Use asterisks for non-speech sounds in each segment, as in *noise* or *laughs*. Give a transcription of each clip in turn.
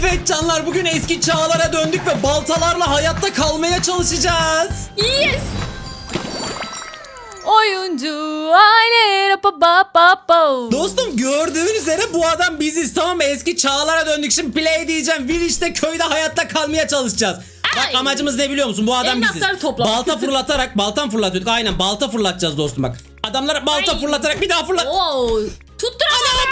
Evet canlar bugün eski çağlara döndük ve baltalarla hayatta kalmaya çalışacağız. Yes. Oyuncu aile pa pa pa pa. Dostum gördüğün üzere bu adam biziz tamam mı? Eski çağlara döndük. Şimdi play diyeceğim. Village'de köyde hayatta kalmaya çalışacağız. Bak Ay. amacımız ne biliyor musun? Bu adam biziz. Elmasları toplamak. Balta fırlatarak, baltan fırlatıyorduk. Aynen balta fırlatacağız dostum bak. Adamlara balta Ay. fırlatarak bir daha fırlat. Oo.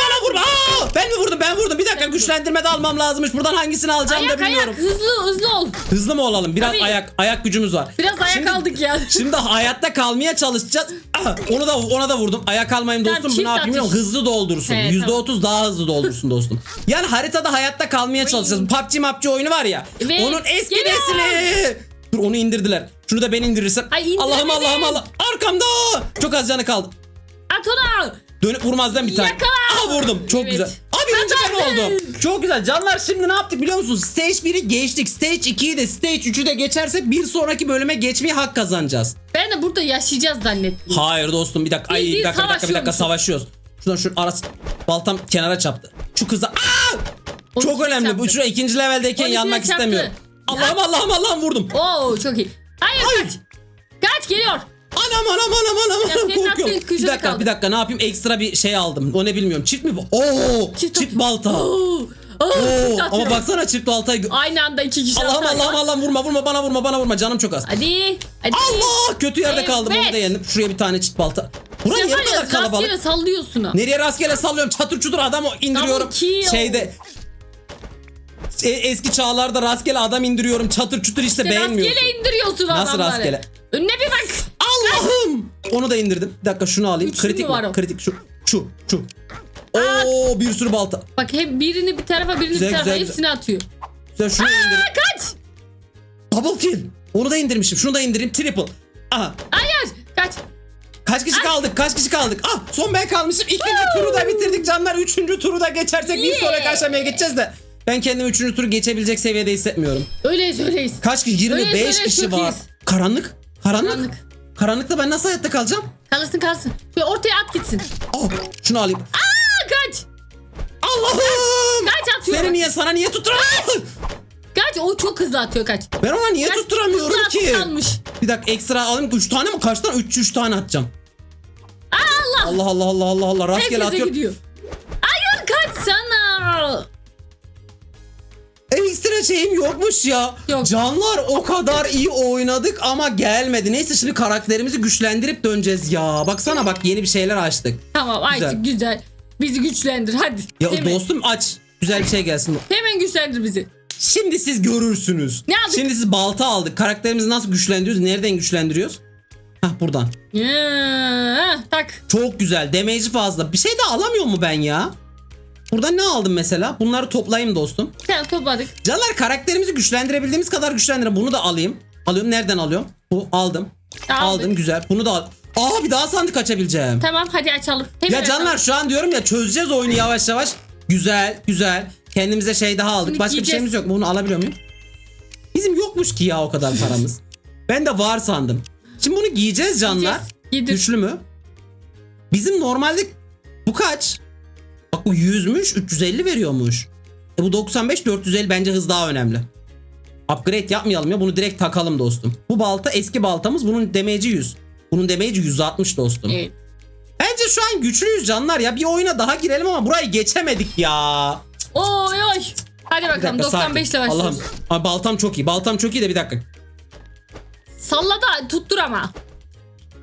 Bana vurma. Aa, ben mi vurdum? Ben vurdum. Bir dakika güçlendirme de almam lazımmış. Buradan hangisini alacağım Ayak da bilmiyorum. ayak hızlı hızlı ol. Hızlı mı olalım? Biraz Tabii. ayak ayak gücümüz var. Biraz ayak Şimdi- aldık ya. *laughs* Şimdi hayatta kalmaya çalışacağız. Ah, onu da ona da vurdum. Ayak almayayım Tamam, dostum. Bu çift ne yapayım atış. bilmiyorum. Hızlı doldursun. He, Yüzde otuz daha hızlı doldursun dostum. Yani haritada hayatta kalmaya çalışacağız. PUBG MAPG oyunu var ya. Evet, Onun eski geliyor. nesili. Dur onu indirdiler. Şunu da ben indirirsem. Ay. Allah'ım Allah'ım Allah. Arkamda. Çok az canı kaldı. At onu. Dönüp vurmazdan bir tane. Yakala. Aa vurdum. Çok Evet. güzel. Aa birinci ben Kazandık. oldu. Çok güzel. Canlar şimdi ne yaptık biliyor musunuz? Stage 1'i geçtik. Stage 2'yi de Stage 3'ü de geçersek bir sonraki bölüme geçmeye hak kazanacağız. Ben de burada yaşayacağız zannettim. Hayır dostum bir dakika. Ay bir dakika bir dakika bir dakika savaşıyoruz. Şuradan şu arası baltam kenara çarptı. Şu kıza Aa! Onu Çok önemli. Bu çarptı? şu ikinci leveldeyken Onu yanmak istemiyorum. Allah'ım Allah'ım Allah'ım vurdum. Oo çok iyi. Hayır Ay. kaç. Kaç geliyor. Anam anam anam anam Ya anam senin korkuyorum. aklın Bir dakika kaldı. bir dakika ne yapayım ekstra bir şey aldım. O ne bilmiyorum. Çift mi bu? Oo çift, Çift balta. Oo Oo. Çift ama baksana çift baltayı. gö- Aynı anda iki kişi Allah'ım atar. Allah'ım Allah'ım vurma vurma bana vurma bana vurma canım çok az. Hadi. Hadi. Allah kötü yerde kaldım onu da Evet. yendim. Şuraya bir tane çift balta. Buraya Sen niye var bu ya kadar kalabalık? rastgele sallıyorsun ha. Nereye rastgele sallıyorum çatır çutur adamı indiriyorum. Double kill. Şeyde E- eski çağlarda rastgele adam indiriyorum çatır çutur işte Sen beğenmiyorsun. rastgele indiriyorsun Nasıl adamları. rastgele? Önüne bir bak. Allah'ım! Onu da indirdim. Bir dakika şunu alayım. Üçlü Kritik mü var mi? o? Kritik şu. Şu. Şu. Oo bir sürü balta. Bak hep birini bir tarafa birini Güzel, bir tarafa güzel, hepsini atıyor. Güzel şunu indirdim. Aa, kaç. Double kill. Onu da indirmişim. Şunu da indireyim. Triple. Aha. Hayır. Kaç. Kaç kişi kaldık? Kaç kişi kaldık? Ah son ben kalmışım. İkinci turu da bitirdik canlar. Üçüncü turu da geçersek bir Yeah. sonraki aşamaya geçeceğiz de. Ben kendimi üçüncü turu geçebilecek seviyede hissetmiyorum. Öyleyiz öyleyiz. Kaç kişi? 25 Öyle, öyle, kişi çok var. iyiyiz. Karanlık. Karanlık. Karanlık. Karanlıkta ben nasıl hayatta kalacağım? Kalırsın kalırsın. Şöyle ortaya at gitsin. Oh, şunu alayım. Aa, kaç. Allah'ım! Kaç atıyor. Seni niye sana niye tutturamıyorum? Kaç. O çok hızlı atıyor kaç. Ben ona niye Kaç tutturamıyorum hızlı ki? atlanmış. Bir dakika ekstra alayım. 3 tane mi? Kaç tane? 3 3 tane atacağım. Allah. Allah Allah Allah Allah Allah. Rastgele Herkese atıyorum. gidiyor. Ekstra şeyim yokmuş ya. Yok. Canlar o kadar iyi oynadık ama gelmedi. Neyse şimdi karakterimizi güçlendirip döneceğiz ya. Baksana bak yeni bir şeyler açtık. Tamam artık güzel. Bizi güçlendir hadi. Ya Hemen, dostum aç. Güzel bir şey gelsin. hemen güçlendir bizi. Şimdi siz görürsünüz. Ne aldık? Şimdi siz balta aldık. Karakterimizi nasıl güçlendiriyoruz? Nereden güçlendiriyoruz? Hah buradan. Ya, tak. Çok güzel. Damage'i fazla. Bir şey de alamıyor mu ben ya? Buradan ne aldım mesela? Bunları toplayayım dostum. Tamam topladık. Canlar karakterimizi güçlendirebildiğimiz kadar güçlendirelim. Bunu da alayım. Alıyorum. Nereden alıyorum? Bu aldım. Aldık. Aldım güzel. Bunu da al. Aa bir daha sandık açabileceğim. Tamam hadi açalım. Hemen Ya canlar açalım. şu an diyorum ya çözeceğiz oyunu yavaş yavaş. Güzel güzel. Kendimize şey daha aldık. Şimdi Başka bir giyeceğiz. şeyimiz yok mu? Bunu alabiliyor muyum? Bizim yokmuş ki ya o kadar paramız. *laughs* ben de var sandım. Şimdi bunu giyeceğiz canlar. Giyeceğiz. Güçlü mü? Bizim normalde bu kaç? Bak bu 100'müş 350 veriyormuş. E bu 95 450 bence hız daha önemli. Upgrade yapmayalım ya bunu direkt takalım dostum. Bu balta eski baltamız bunun damage'i 100. Bunun damage'i 160 dostum. Evet. Bence şu an güçlüyüz canlar ya bir oyuna daha girelim ama burayı geçemedik ya. Oy oy. Hadi bakalım dakika 95 ile başlıyoruz. Allah'ım. Ay, baltam çok iyi. Baltam çok iyi de bir dakika. Salla da tuttur ama.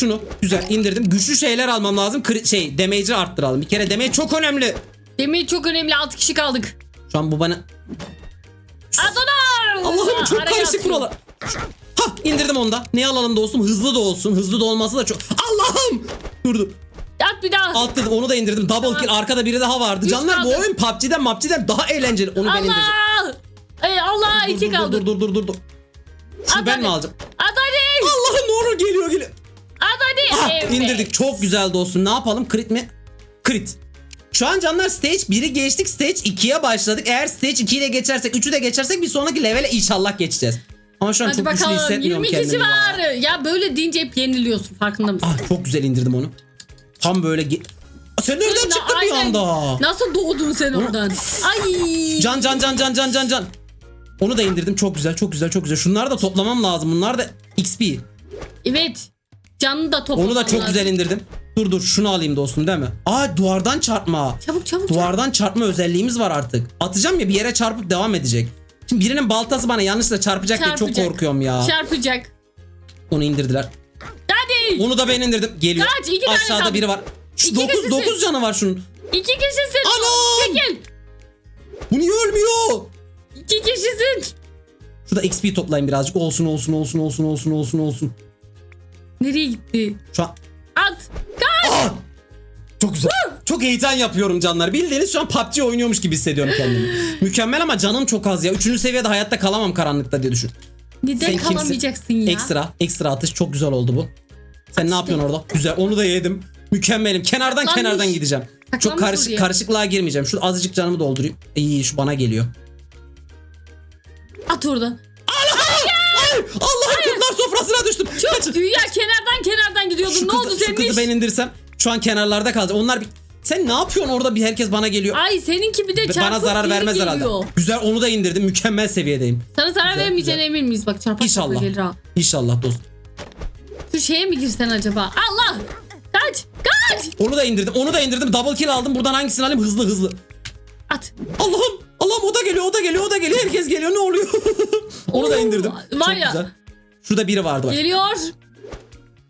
Şunu güzel indirdim. Güçlü şeyler almam lazım. Kri- şey damage'i arttıralım. Bir kere damage çok önemli. Demin çok önemli 6 kişi kaldık. Şu an bu bana Adana. Allah'ım çok Araya karışık atıyor. buralar. Ha indirdim onu da. Ne alalım dostum? Hızlı da olsun. Hızlı da olması da çok. Allah'ım! Durdu. At bir daha. Alt dedim onu da indirdim. Double Tamam. kill. Arkada biri daha vardı. Üç Canlar bu kaldı. oyun PUBG'den PUBG'den daha eğlenceli. Onu ben indireceğim. Allah. Ey Allah Dur, iki dur, kaldı. Dur dur dur dur dur. Şunu ben mi alacağım? At hadi. Allah'ım ne olur geliyor geliyor. Ah, Evet. indirdik. Çok güzel dostum. Ne yapalım? Crit mi? Crit. Şu an canlar stage 1'i geçtik. Stage 2'ye başladık. Eğer stage 2'yi de geçersek, 3'ü de geçersek bir sonraki levele inşallah geçeceğiz. Ama şu an Hadi çok güçlü bakalım hissetmiyorum 20 kendimi. kişi ya. var. Ya böyle deyince hep yeniliyorsun farkında mısın? Ah çok güzel indirdim onu. Tam böyle ge- Sen nereden Sen çıktın bir aynen. anda? Nasıl doğdun sen oradan? Ay. Can can can can can can can. Onu da indirdim. Çok güzel, çok güzel, çok güzel. Şunları da toplamam lazım. Bunlar da XP. Evet. Canını da toplaman Onu da çok lazım. güzel indirdim. Dur dur şunu alayım dostum değil mi? Aa duvardan çarpma. Çabuk çabuk. Duvardan çarpma özelliğimiz var artık. Atacağım ya bir yere çarpıp devam edecek. Şimdi birinin baltası bana yanlışla çarpacak, diye çok Çarpacak. korkuyorum ya. Çarpacak. Onu indirdiler. Hadi. Onu da ben indirdim. Geliyor. Kaç, iki tane Aşağıda kaldı. biri var. İki 9 kişisin. 9 canı var şunun. İki kişisin. Anam! Çekil. Bu niye ölmüyor? İki kişisin. Şurada XP toplayayım birazcık. Olsun olsun olsun olsun olsun olsun olsun. Nereye gitti? Şu an At. Kaç. Aa! Çok güzel. Çok heyecan yapıyorum canlar. Bildiğiniz şu an PUBG oynuyormuş gibi hissediyorum kendimi. Mükemmel ama canım çok az ya. Üçüncü seviyede hayatta kalamam karanlıkta diye düşün. Neden Sen kimsin? kalamayacaksın ya? Ekstra, ekstra atış çok güzel oldu bu. Sen ne yapıyorsun orada? Güzel. Onu da yedim. Mükemmelim. Kenardan Saklanmış. kenardan gideceğim. Çok Saklanmış karışık oraya. karışıklığa girmeyeceğim. Şu azıcık canımı doldurayım. İyi şu bana geliyor. At oradan. Allah'ım kırklar sofrasına düştüm. Kaçın. Güya kenardan kenardan gidiyordun. Şu ne kızı, oldu şu senin kızı iş? ben indirsem şu an kenarlarda kalacak. Onlar bir... Sen ne yapıyorsun orada bir herkes bana geliyor. Ay seninki bir de çarpıp bana zarar vermez herhalde. geliyor. Güzel onu da indirdim. Mükemmel seviyedeyim. Sana zarar Güzel, vermeyeceğine güzel. emin miyiz? Bak çarpar İnşallah. gelir ha. İnşallah dostum. Şu şeye mi girsen acaba? Allah! Kaç! Kaç! Onu da indirdim. Onu da indirdim. Double kill aldım. Buradan hangisini alayım? Hızlı hızlı. At! Allah'ım. Allah'ım o da geliyor. O da geliyor. O da geliyor. Herkes geliyor. Ne oluyor? *laughs* onu da Oo, indirdim. var Çok ya. güzel. Şurada biri vardı bak. Geliyor.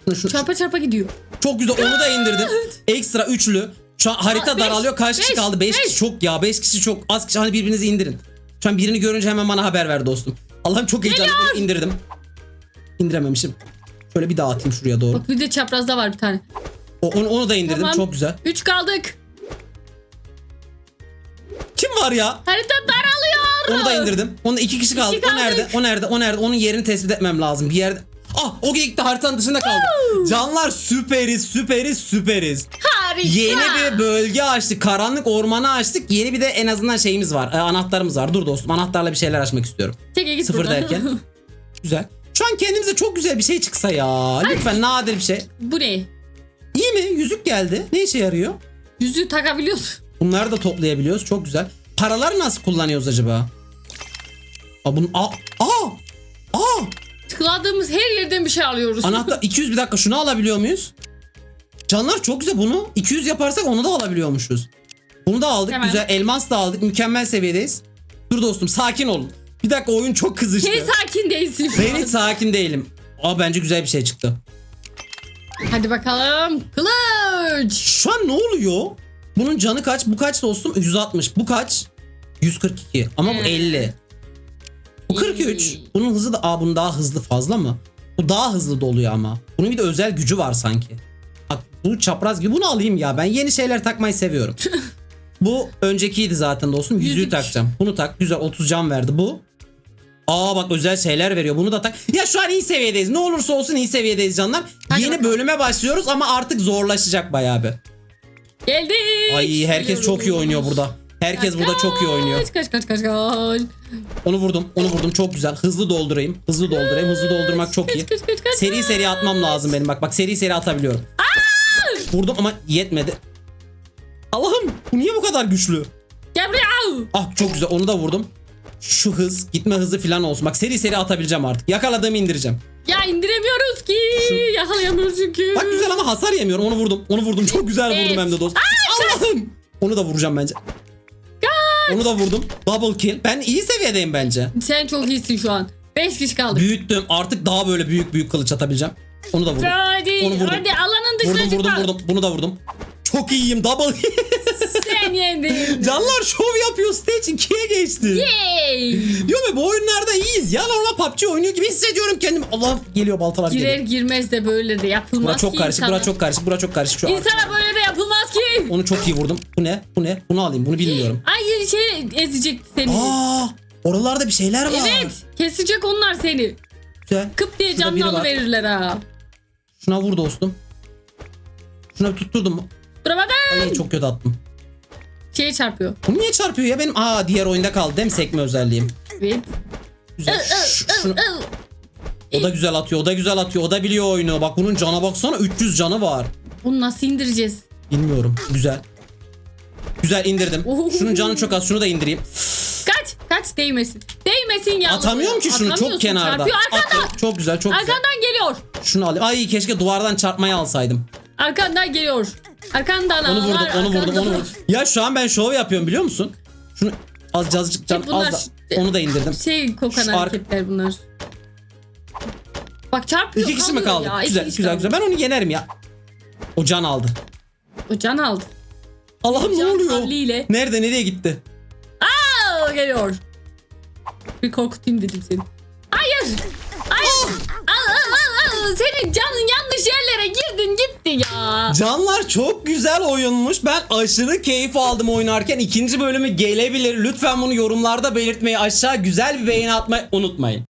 Şu- şu- Çarpa çarpa gidiyor. çok güzel. Onu da indirdim. *laughs* Ekstra üçlü. Şu an harita Aa, beş, daralıyor. Kaç kişi kaldı? 5 beş. kişi çok ya. 5 kişi çok. Az kişi. Hani birbirinizi indirin. Şu an birini görünce hemen bana haber ver dostum. Allah'ım çok heyecanlıyım. indirdim. İndirememişim. Şöyle bir daha atayım şuraya doğru. Bak bir de çaprazda var bir tane. O, onu, onu da indirdim. Tamam. Çok güzel. Üç kaldık. Kim var ya? Harita daralıyor. Onu da indirdim. Onu iki kişi kaldı. O nerede? O nerede? O nerede? Onun yerini tespit etmem lazım. Bir yerde. Ah o gitti haritanın dışında kaldı. Canlar süperiz süperiz süperiz. Harika. Yeni bir bölge açtık. Karanlık ormanı açtık. Yeni bir de en azından şeyimiz var. e, anahtarımız var. Dur dostum anahtarla bir şeyler açmak istiyorum. Çekil git Sıfır buradan. derken. *laughs* Güzel. Şu an kendimize çok güzel bir şey çıksa ya. Lütfen nadir bir şey. Bu ne? İyi mi? Yüzük geldi. Ne işe yarıyor? Yüzüğü takabiliyorsun. Bunları da toplayabiliyoruz. Çok güzel. Paraları nasıl kullanıyoruz acaba? Aa, bunu, aa, aa, aa. Tıkladığımız her yerden bir şey alıyoruz. Anahtar *laughs* 200 bir dakika şunu alabiliyor muyuz? Canlar çok güzel bunu 200 yaparsak onu da alabiliyormuşuz. Bunu da aldık Hemen. güzel elmas da aldık mükemmel seviyedeyiz. Dur dostum sakin olun. Bir dakika oyun çok kızıştı. Sen sakin değilsin Ben hiç sakin değilim. Aa bence güzel bir şey çıktı. Hadi bakalım. Kılıç. Şu an ne oluyor? Bunun canı kaç? Bu kaç dostum? 160. Bu kaç? 142. Ama bu Hmm. 50. Bu 43. İyi. Bunun hızı da aa bunun daha hızlı fazla mı? Bu daha hızlı doluyor ama. Bunun bir de özel gücü var sanki. Bak bu çapraz gibi. Bunu alayım ya. Ben yeni şeyler takmayı seviyorum. *laughs* bu öncekiydi zaten dostum. Yüzüğü Yüzük. takacağım. Bunu tak. Güzel 30 can verdi bu. Aa bak özel şeyler veriyor. Bunu da tak. Ya şu an iyi seviyedeyiz. Ne olursa olsun iyi seviyedeyiz canlar. Hadi Yeni bakalım. bölüme başlıyoruz ama artık zorlaşacak bayağı bir. Geldik. Ay herkes çok iyi oynuyor burada. Herkes burada çok iyi oynuyor. Kaç kaç kaç kaç kaç. Onu vurdum. Onu vurdum. Çok güzel. Hızlı doldurayım. Hızlı doldurayım. Hızlı doldurmak çok iyi. Kaç kaç kaç kaç. Seri seri atmam lazım benim. Bak bak seri seri atabiliyorum. Vurdum ama yetmedi. Allah'ım bu niye bu kadar güçlü? Gel buraya. Ah çok güzel onu da vurdum. Şu hız gitme hızı falan olsun. Bak seri seri atabileceğim artık. Yakaladığımı indireceğim. Ya indiremiyoruz ki. Yakalayamıyoruz çünkü. Bak güzel ama hasar yemiyorum. Onu vurdum. Onu vurdum. Çok güzel Evet. vurdum hem de dost. Allah'ım. Onu da vuracağım bence. Onu da vurdum. Double kill. Ben iyi seviyedeyim bence. Sen çok iyisin şu an. 5 kişi kaldık. Büyüttüm. Artık daha böyle büyük büyük kılıç atabileceğim. Onu da vurdum. Hadi Onu vurdum. hadi alanın dışına Vurdum vurdum çıkma. vurdum. Bunu da vurdum. Çok iyiyim. Double *laughs* Sen yendin. Canlar şov yapıyor. Stage 2'ye geçti. Yay. Diyorum ya bu oyunlarda iyiyiz. Ya normal PUBG oynuyor gibi hissediyorum kendimi. Allah geliyor baltalar Girer geliyor. girmez de böyle de yapılmaz Bura çok ki karışık. insana. Bura çok karışık. Bura çok karışık. Şu an. İnsana böyle de yapılmaz. Onu çok iyi vurdum. Bu ne? Bu ne? Bunu alayım. Bunu bilmiyorum. Ay şey ezecekti seni. Aa! Oralarda bir şeyler var. evet kesecek onlar seni. Güzel. Kıp diye Şurada biri canını var. alıverirler ha. Şuna vur dostum. Şuna bir tutturdum? Duramadan Ay çok kötü attım. şeye çarpıyor. Bu niye çarpıyor ya benim? Aa diğer oyunda kaldı değil mi sekme özelliğim? Evet. Güzel. Ş- şunu- o da güzel atıyor. O da güzel atıyor. O da biliyor oyunu. Bak bunun cana baksana 300 canı var. Bunu nasıl indireceğiz? Bilmiyorum. Güzel. Güzel indirdim. Şunun canı çok az. Şunu da indireyim. Kaç. Kaç değmesin. Değmesin ya. Atamıyorum ki şunu çok kenarda. Çarpıyor arkandan. Çok güzel çok güzel. Arkandan geliyor. Şunu alayım. Ay keşke duvardan çarpmayı alsaydım. Arkandan geliyor. Arkandan Onu vurdum, onu vurdum, onu vurdum. Ya şu an ben şov yapıyorum biliyor musun? Şunu az azıcık can bunlar az da onu da indirdim. Şey kokan Şu hareketler bunlar. Bak çarpıyor İki kişi mi kaldı? ya, güzel güzel kaldı. güzel. Ben onu yenerim ya. O can aldı. Can aldı. Allah'ım ne Can oluyor? havliyle. Nerede nereye gitti? Aa, geliyor. Bir korkutayım dedim seni. Hayır. Hayır. Al, al, al, al. Senin canın yanlış yerlere girdin gitti ya. Canlar çok güzel oyunmuş. Ben aşırı keyif aldım oynarken. İkinci bölümü gelebilir. Lütfen bunu yorumlarda belirtmeyi, aşağı güzel bir beğeni atmayı unutmayın.